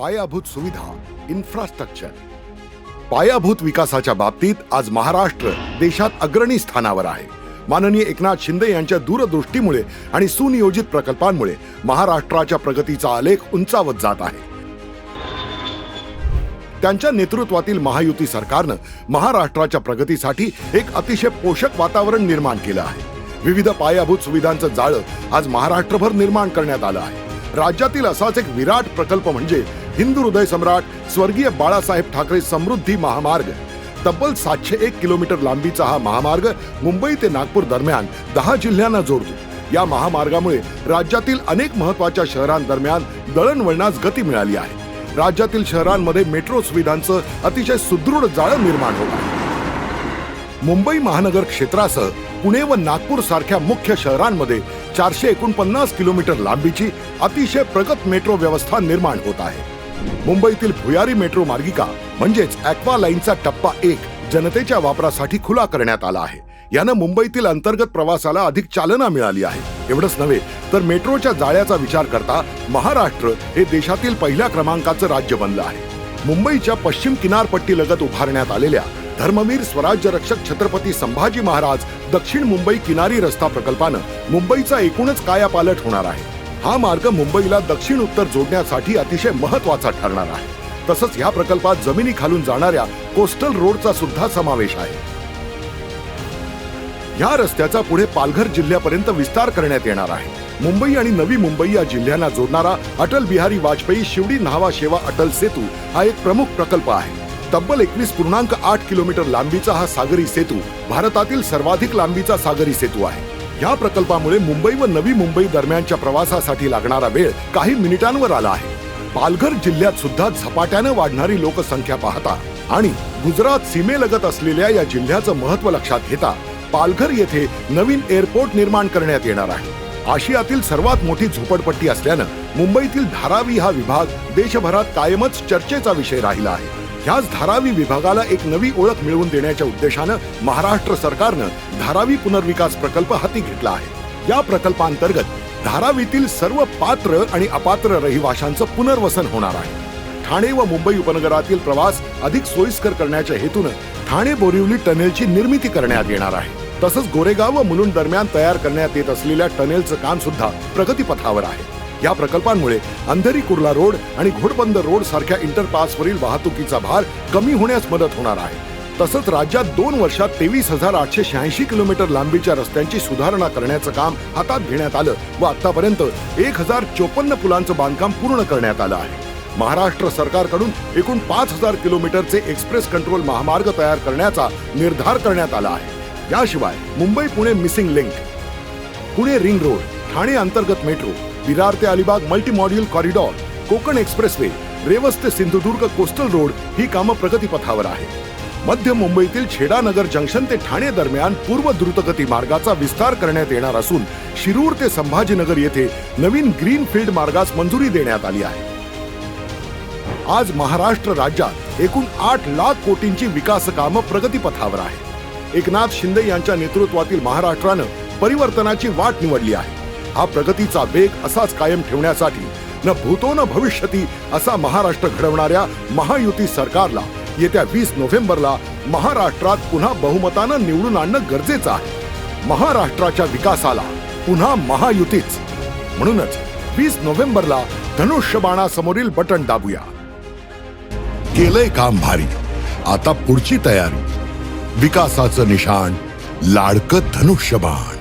पायाभूत सुविधा इन्फ्रास्ट्रक्चर पायाभूत विकासाच्या बाबतीत आज महाराष्ट्र देशात अग्रणी स्थानावर आहे. माननीय एकनाथ शिंदे यांच्या दूरदृष्टीमुळे आणि सुनियोजित प्रकल्पांमुळे महाराष्ट्राच्या प्रगतीचा आलेख उंचावत जात आहे. त्यांच्या नेतृत्वातील महायुती सरकारनं महाराष्ट्राच्या प्रगतीसाठी एक अतिशय पोषक वातावरण निर्माण केलं आहे. विविध पायाभूत सुविधांचं जाळं आज महाराष्ट्रभर निर्माण करण्यात आलं आहे. राज्यातील असाच एक विराट प्रकल्प म्हणजे हिंदू हृदय सम्राट स्वर्गीय बाळासाहेब ठाकरे समृद्धी महामार्ग. तब्बल सातशे एक किलोमीटर लांबीचा हा महामार्ग मुंबई ते नागपूर दरम्यान दहा जिल्ह्यांना जोडतो. या महामार्गामुळे राज्यातील अनेक महत्त्वाच्या शहरांदरम्यान दळणवळणास गती मिळाली आहे. राज्यातील शहरांमध्ये मेट्रो सुविधांचं अतिशय सुदृढ जाळं निर्माण होत आहे. मुंबई महानगर क्षेत्रासह पुणे व नागपूर सारख्या मुख्य शहरांमध्ये चारशे एकोणपन्नास किलोमीटर लांबीची अतिशय प्रगत मेट्रो व्यवस्था निर्माण होत आहे. मुंबईतील भुयारी मेट्रो मार्गिका म्हणजेच ऍक्वा लाईनचा टप्पा एक जनतेच्या वापरासाठी खुला करण्यात आला आहे. यानं मुंबईतील अंतर्गत प्रवासाला अधिक चालना मिळाली आहे. एवढंच नव्हे तर मेट्रोच्या जाळ्याचा विचार करता महाराष्ट्र हे देशातील पहिल्या क्रमांकाचं राज्य बनलं आहे. मुंबईच्या पश्चिम किनारपट्टी लगत उभारण्यात आलेल्या धर्मवीर स्वराज्य रक्षक छत्रपती संभाजी महाराज दक्षिण मुंबई किनारी रस्ता प्रकल्पानं मुंबईचा एकूणच कायापालट होणार आहे. हा मार्ग मुंबईला दक्षिण उत्तर जोडण्यासाठी अतिशय महत्त्वाचा ठरणार आहे. तसंच या प्रकल्पात जमिनी खालून जाणाऱ्या कोस्टल रोडचा सुद्धा समावेश आहे. या रस्त्याचा पुढे पालघर जिल्ह्यापर्यंत विस्तार करण्यात येणार आहे. मुंबई आणि नवी मुंबई या जिल्ह्यांना जोडणारा अटल बिहारी वाजपेयी शिवडी न्हावा शेवा अटल सेतू हा एक प्रमुख प्रकल्प आहे. तब्बल एकवीस पूर्णांक आठ किलोमीटर लांबीचा हा सागरी सेतू भारतातील सर्वाधिक लांबीचा सागरी सेतू आहे. या प्रकल्पामुळे मुंबई व नवी मुंबई दरम्यानच्या प्रवासासाठी लागणारा वेळ काही मिनिटांवर आला आहे. पालघर जिल्ह्यात सुद्धा झपाट्यानं वाढणारी लोकसंख्या पाहता आणि गुजरात सीमेलगत असलेल्या या जिल्ह्याचं महत्त्व लक्षात घेता पालघर येथे नवीन एअरपोर्ट निर्माण करण्यात येणार आहे. आशियातील सर्वात मोठी झोपडपट्टी असल्यानं मुंबईतील धारावी हा विभाग देशभरात कायमच चर्चेचा विषय राहिला आहे. ह्याच धारावी विभागाला एक नवी ओळख मिळवून देण्याच्या उद्देशानं महाराष्ट्र सरकारनं धारावी पुनर्विकास प्रकल्प हाती घेतला आहे. या प्रकल्पांतर्गत धारावीतील सर्व पात्र आणि अपात्र रहिवाशांचं पुनर्वसन होणार आहे. ठाणे व मुंबई उपनगरातील प्रवास अधिक सोयीस्कर करण्याच्या हेतूनं ठाणे बोरिवली टनेलची निर्मिती करण्यात येणार आहे. तसंच गोरेगाव व मुलुंड दरम्यान तयार करण्यात येत असलेल्या टनेलचं काम सुद्धा प्रगतीपथावर आहे. या प्रकल्पांमुळे अंधेरी कुर्ला रोड आणि घोडबंदर रोड सारख्या इंटरपासवरील वाहतुकीचा भार कमी होण्यास मदत होणार आहे. तसंच राज्यात दोन वर्षात तेवीस हजार आठशे शहाऐंशी किलोमीटर लांबीच्या रस्त्यांची सुधारणा करण्याचं काम हातात घेण्यात आलं व आतापर्यंत एक हजार चोपन्न पुलांचं बांधकाम पूर्ण करण्यात आलं आहे. महाराष्ट्र सरकारकडून एकूण पाच हजार किलोमीटरचे एक्सप्रेस कंट्रोल महामार्ग तयार करण्याचा निर्धार करण्यात आला आहे. याशिवाय Mumbai Pune missing link Pune ring road Thane अंतर्गत मेट्रो विरार ते Alibag multimodal corridor Konkan expressway Revas ते सिंधुदुर्ग कोस्टल रोड ही कामं प्रगतीपथावर आहेत. मध्य मुंबईतील छेडानगर जंक्शन ते ठाणे दरम्यान पूर्व द्रुतगती मार्गाचा विस्तार करण्यात येणार असून शिरूर ते संभाजीनगर येथे नवीन ग्रीन फील्ड मार्गास मंजुरी देण्यात आली आहे. आज महाराष्ट्र राज्यात एकूण आठ लाख कोटींची विकास कामं प्रगतीपथावर आहे एकनाथ शिंदे यांच्या नेतृत्वातील महाराष्ट्रानं परिवर्तनाची वाट निवडली आहे. हा प्रगतीचा वेग असाच कायम ठेवण्यासाठी न भूतो न भविष्यती असा महाराष्ट्र घडवणाऱ्या महायुती सरकारला येत्या वीस नोव्हेंबरला महाराष्ट्रात पुन्हा बहुमतानं निवडून आणणं गरजेचं आहे. महाराष्ट्राच्या विकासाला पुन्हा महायुतीच. म्हणूनच वीस नोव्हेंबरला धनुष्यबाणासमोरील बटन दाबूया. केलंय काम भारी. आता पुढची तयारी. विकासाचं निशाण लाडकं धनुष्यबाण.